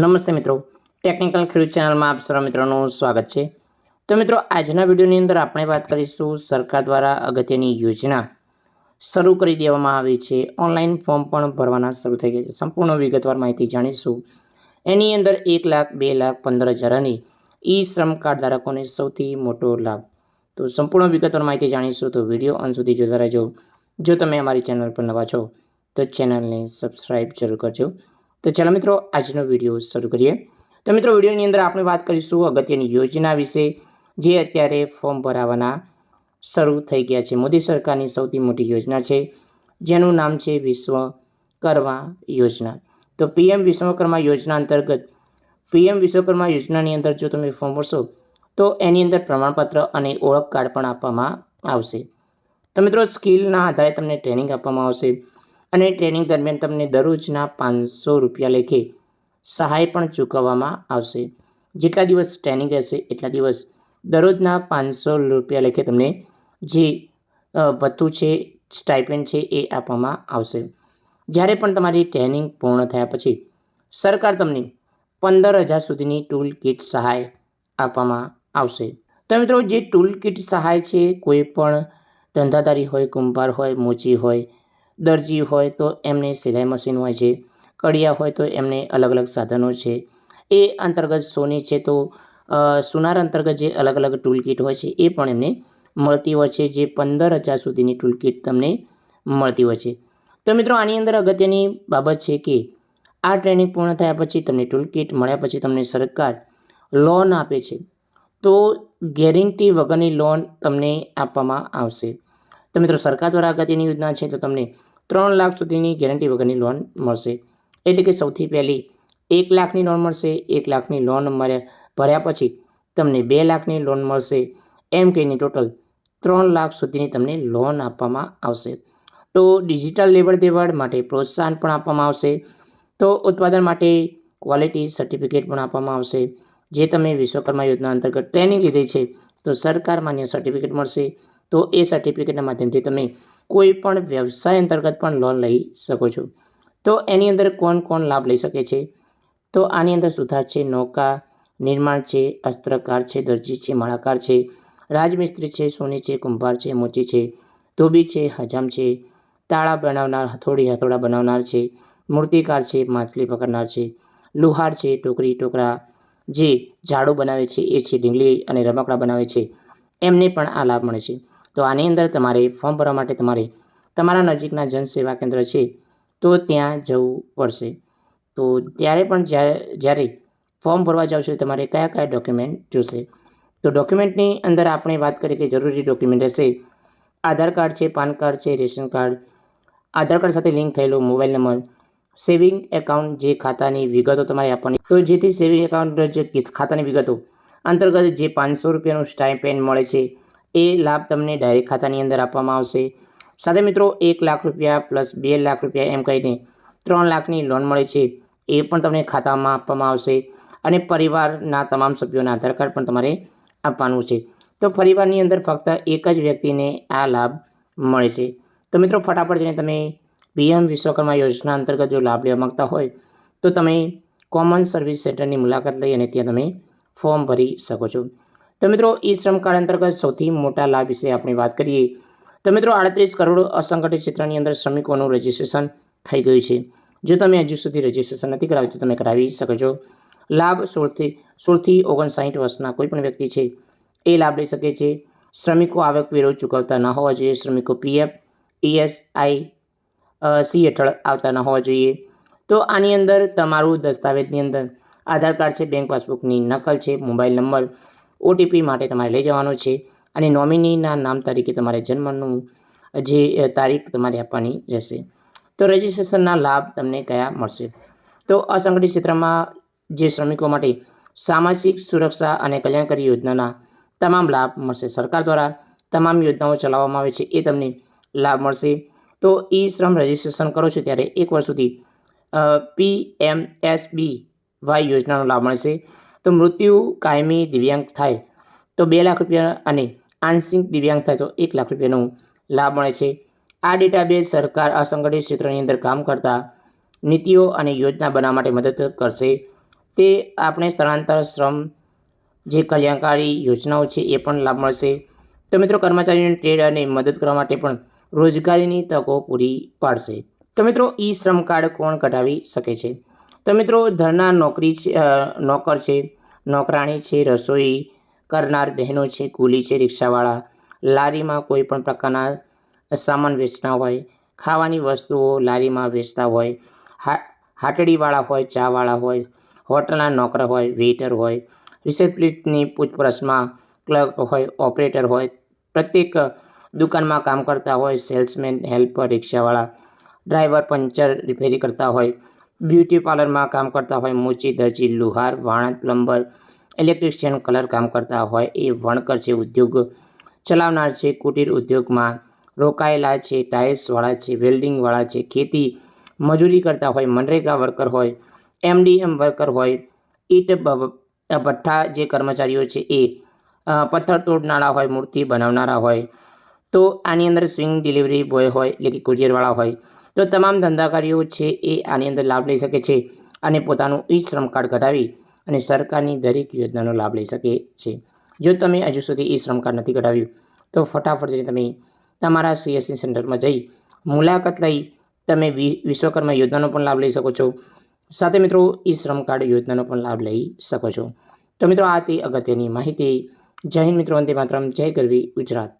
નમસ્તે મિત્રો. ટેકનિકલ ખેડૂત ચેનલમાં આપ સર્વ મિત્રોનું સ્વાગત છે. તો મિત્રો, આજના વિડીયોની અંદર આપણે વાત કરીશું સરકાર દ્વારા અગત્યની યોજના શરૂ કરી દેવામાં આવી છે. ઓનલાઈન ફોર્મ પણ ભરવાના શરૂ થઈ ગયા છે. સંપૂર્ણ વિગતવાર માહિતી જાણીશું. એની અંદર એક લાખ, બે લાખ, પંદર હજાર અને ઈ શ્રમ કાર્ડ ધારકોને સૌથી મોટો લાભ. તો સંપૂર્ણ વિગતવાર માહિતી જાણીશું. તો વીડિયો અંત સુધી જોતા રહેજો. જો તમે અમારી ચેનલ પર નવા છો, તો ચેનલને સબસ્ક્રાઈબ જરૂર કરજો. તો ચાલો મિત્રો, આજનો વીડિયો શરૂ કરીએ. તો મિત્રો, વિડીયોની અંદર આપણે વાત કરીશું અગત્યની યોજના વિશે, જે અત્યારે ફોર્મ ભરાવાના શરૂ થઈ ગયા છે. મોદી સરકારની સૌથી મોટી યોજના છે, જેનું નામ છે વિશ્વકર્મા યોજના. તો પીએમ વિશ્વકર્મા યોજના અંતર્ગત, પીએમ વિશ્વકર્મા યોજનાની અંદર જો તમે ફોર્મ ભરશો, તો એની અંદર પ્રમાણપત્ર અને ઓળખ કાર્ડ પણ આપવામાં આવશે. તો મિત્રો, સ્કિલના આધારે તમને ટ્રેનિંગ આપવામાં આવશે. અને ટ્રેનિંગ દરમિયાન તમને દરરોજના પાંચસો રૂપિયા લેખે સહાય પણ ચૂકવવામાં આવશે. જેટલા દિવસ ટ્રેનિંગ રહેશે, એટલા દિવસ દરરોજના પાંચસો રૂપિયા લેખે તમને જે ભથ્થું છે, સ્ટાઇપેન્ડ છે, એ આપવામાં આવશે. જ્યારે પણ તમારી ટ્રેનિંગ પૂર્ણ થયા પછી સરકાર તમને પંદર હજાર સુધીની ટૂલ કિટ સહાય આપવામાં આવશે. તો મિત્રો, જે ટૂલ કિટ સહાય છે, કોઈ પણ ધંધાદારી હોય, કુંભાર હોય, મોચી હોય દરજી હોય તો એમને સિલાઈ મશીન હોય છે, કડિયા હોય તો એમને અલગ અલગ સાધનો છે. એ અંતર્ગત સોની છે તો સોનાર અંતર્ગત જે અલગ અલગ ટૂલ કિટ હોય છે એ પણ એમને મળતી હોય છે, જે પંદર હજાર સુધીની ટૂલ કિટ તમને મળતી હોય છે. તો મિત્રો આની અંદર અગત્યની બાબત છે કે, આ ટ્રેનિંગ પૂર્ણ થયા પછી તમને ટૂલ કિટ મળ્યા પછી તમને સરકાર લોન આપે છે. તો ગેરંટી વગરની લોન તમને આપવામાં આવશે. તો મિત્રો સરકાર દ્વારા અગત્યની યોજના છે તો તમને ત્રણ લાખ સુધીની ગેરંટી વગરની લોન મળશે. એટલે કે સૌથી પહેલી, એક લાખની લોન મળશે. એક લાખની લોન ભર્યા પછી તમને બે લાખની લોન મળશે. એમ કહીને ટોટલ ત્રણ લાખ સુધીની તમને લોન આપવામાં આવશે. તો ડિજિટલ લેવડ દેવડ માટે પ્રોત્સાહન પણ આપવામાં આવશે. તો ઉત્પાદન માટે ક્વોલિટી સર્ટિફિકેટ પણ આપવામાં આવશે. જે તમે વિશ્વકર્મા યોજના અંતર્ગત ટ્રેનિંગ લીધી છે, તો સરકાર માન્ય સર્ટિફિકેટ મળશે. તો એ સર્ટિફિકેટના માધ્યમથી તમે કોઈ પણ વ્યવસાય અંતર્ગત પણ લોન લઈ શકો છો. તો એની અંદર કોણ કોણ લાભ લઈ શકે છે? તો આની અંદર સુથાર છે નૌકા, નિર્માણ છે, અસ્ત્રકાર છે, દરજી છે, માળાકાર છે, રાજમિસ્ત્રી છે, સોની છે, કુંભાર છે, મોચી છે, ધોબી છે, હજામ છે, તાળા બનાવનાર, હથોડી હથોડા બનાવનાર છે, મૂર્તિકાર છે, માછલી પકડનાર છે, લુહાર છે, ટોકરી, ટોકરા, જે ઝાડુ બનાવે છે, એ છે, ઢીંગલી અને રમકડા બનાવે છે, એમને પણ આ લાભ મળે છે. તો આની અંદર તમારે ફોર્મ ભરવા માટે તમારે તમારા નજીકના જનસેવા કેન્દ્ર છે, તો ત્યાં જવું પડશે. તો ત્યારે પણ જ્યારે જ્યારે ફોર્મ ભરવા જાવ છો તમારે કયા કયા ડોક્યુમેન્ટ જોશે? તો ડોક્યુમેન્ટની અંદર આપણે વાત કરીએ કે જરૂરી ડોક્યુમેન્ટ રહેશે. આધાર કાર્ડ છે, પાન કાર્ડ છે, રેશન કાર્ડ. આધાર કાર્ડ સાથે લિંક થયેલો મોબાઈલ નંબર સેવિંગ એકાઉન્ટ જે ખાતાની વિગતો તમારે આપવાની. તો જેથી સેવિંગ એકાઉન્ટ જે ખાતાની વિગતો અંતર્ગત જે પાંચસો રૂપિયાનું સ્ટાઇપેન્ડ મળે છે એ લાભ તમને ડાયરેક્ટ ખાતાની અંદર આપવામાં આવશે. સાથે મિત્રો, એક લાખ રૂપિયા પ્લસ બે લાખ રૂપિયા એમ કહીને ત્રણ લાખની લોન મળે છે, એ પણ તમને ખાતામાં આપવામાં આવશે. અને પરિવારના તમામ સભ્યોના આધાર કાર્ડ પણ તમારે આપવાનું છે. તો પરિવારની અંદર ફક્ત એક જ વ્યક્તિને આ લાભ મળે છે. તો મિત્રો, ફટાફટ જઈને તમે પીએમ વિશ્વકર્મા યોજના અંતર્ગત જો લાભ લેવા માંગતા હોય, તો તમે કોમન સર્વિસ સેન્ટરની મુલાકાત લઈ અને ત્યાં તમે ફોર્મ ભરી શકો છો. તો મિત્રો, ઈ શ્રમ કાર્ડ અંતર્ગત સૌથી મોટા લાભ વિશે આપણે વાત કરીએ. તો મિત્રો, આડત્રીસ કરોડ અસંગઠિત ક્ષેત્રની અંદર શ્રમિકોનું રજિસ્ટ્રેશન થઈ ગયું છે. જો તમે હજુ સુધી રજિસ્ટ્રેશન નથી કરાવ્યું, તો તમે કરાવી શકો છો લાભ સોળથી સોળથી ઓગણસાઠ વર્ષના કોઈ પણ વ્યક્તિ છે, એ લાભ લઈ શકે છે. શ્રમિકો આવકવેરો ચૂકવતા ન હોવા જોઈએ. શ્રમિકો પીએફ ઈએસઆઈ સી હેઠળ આવતા ન હોવા જોઈએ. તો આની અંદર તમારું દસ્તાવેજની અંદર આધાર કાર્ડ છે, બેંક પાસબુકની નકલ છે, મોબાઈલ નંબર ઓટીપી માટે તમારે લઈ જવાનો છે અને નોમિનીના નામ તરીકે તમારે જન્મનું જે તારીખ તમારે આપવાની રહેશે. તો રજિસ્ટ્રેશનના લાભ તમને કયા મળશે? તો અસંગઠિત ક્ષેત્રમાં જે શ્રમિકો માટે સામાજિક સુરક્ષા અને કલ્યાણકારી યોજનાના તમામ લાભ મળશે. સરકાર દ્વારા તમામ યોજનાઓ ચલાવવામાં આવે છે, એ તમને લાભ મળશે. તો ઈ શ્રમ રજિસ્ટ્રેશન કરો છો ત્યારે એક વર્ષ સુધી પી એમ એસ બી વાય યોજનાનો લાભ મળશે. તો મૃત્યુ કાયમી દિવ્યાંગ થાય તો બે લાખ રૂપિયા અને આંશિક દિવ્યાંગ થાય તો એક લાખ રૂપિયાનો લાભ મળે છે. આ ડેટાબેઝ સરકાર અસંગઠિત ક્ષેત્રની અંદર કામ કરતા નીતિઓ અને યોજના બનાવવા માટે મદદ કરશે. તે આપણે સ્થળાંતર શ્રમ જે કલ્યાણકારી યોજનાઓ છે એ પણ લાભ મળશે. તો મિત્રો કર્મચારીઓને ટ્રેડ અને મદદ કરવા માટે પણ રોજગારીની તકો પૂરી પાડશે. તો મિત્રો ઈ શ્રમ કાર્ડ કોણ કઢાવી શકે છે? તો મિત્રો ઘરના નોકરી છે નોકર છે, નોકરાણી છે, રસોઈ કરનાર બહેનો છે, કુલી છે, રિક્ષાવાળા. લારીમાં કોઈ પણ પ્રકારના સામાન વેચતા હોય, ખાવાની વસ્તુઓ લારીમાં વેચતા હોય હાટડીવાળા હોય, ચાવાળા હોય, હોટલના નોકર હોય, વેઇટર હોય રિસેપ્શનિસ્ટની પૂછપરછમાં ક્લર્ક હોય, ઓપરેટર હોય, પ્રત્યેક દુકાનમાં કામ કરતા હોય, સેલ્સમેન, હેલ્પર, રિક્ષાવાળા, ડ્રાઈવર, પંચર, રિપેરી કરતા હોય બ્યુટી પાર્લરમાં કામ કરતા હોય, મોચી, દરજી, લુહાર, વાણંદ, પ્લમ્બર ઇલેક્ટ્રિશિયન કલર કામ કરતા હોય, એ વણકર છે, ઉદ્યોગ ચલાવનાર છે, કુટીર ઉદ્યોગમાં રોકાયેલા છે ટાઇલ્સવાળા છે વેલ્ડિંગવાળા છે, ખેતી મજૂરી કરતા હોય, મનરેગા વર્કર હોય, એમડીએમ વર્કર હોય, ઈટ ભઠ્ઠા જે કર્મચારીઓ છે એ પથ્થર તોડનારા હોય, મૂર્તિ બનાવનારા હોય, તો આની અંદર સ્વિંગ ડિલિવરી બોય હોય, એટલે કે કુરિયરવાળા હોય તો તમામ ધંધાકારીઓ છે એ આની અંદર લાભ લઈ શકે છે અને પોતાનું ઈ શ્રમ કાર્ડ કઢાવી અને સરકારની દરેક યોજનાનો લાભ લઈ શકે છે. જો તમે હજુ સુધી ઈ શ્રમ કાર્ડ નથી કઢાવ્યું, તો ફટાફટ જઈને તમે તમારા સીએસસી સેન્ટરમાં જઈ મુલાકાત લઈ તમે વિશ્વકર્મા યોજનાનો પણ લાભ લઈ શકો છો. સાથે મિત્રો, ઈ શ્રમ કાર્ડ યોજનાનો પણ લાભ લઈ શકો છો. તો મિત્રો, આ તે અગત્યની માહિતી. જય હિન્દ મિત્રો, વંદે માત્રમ. જય ગરવી ગુજરાત.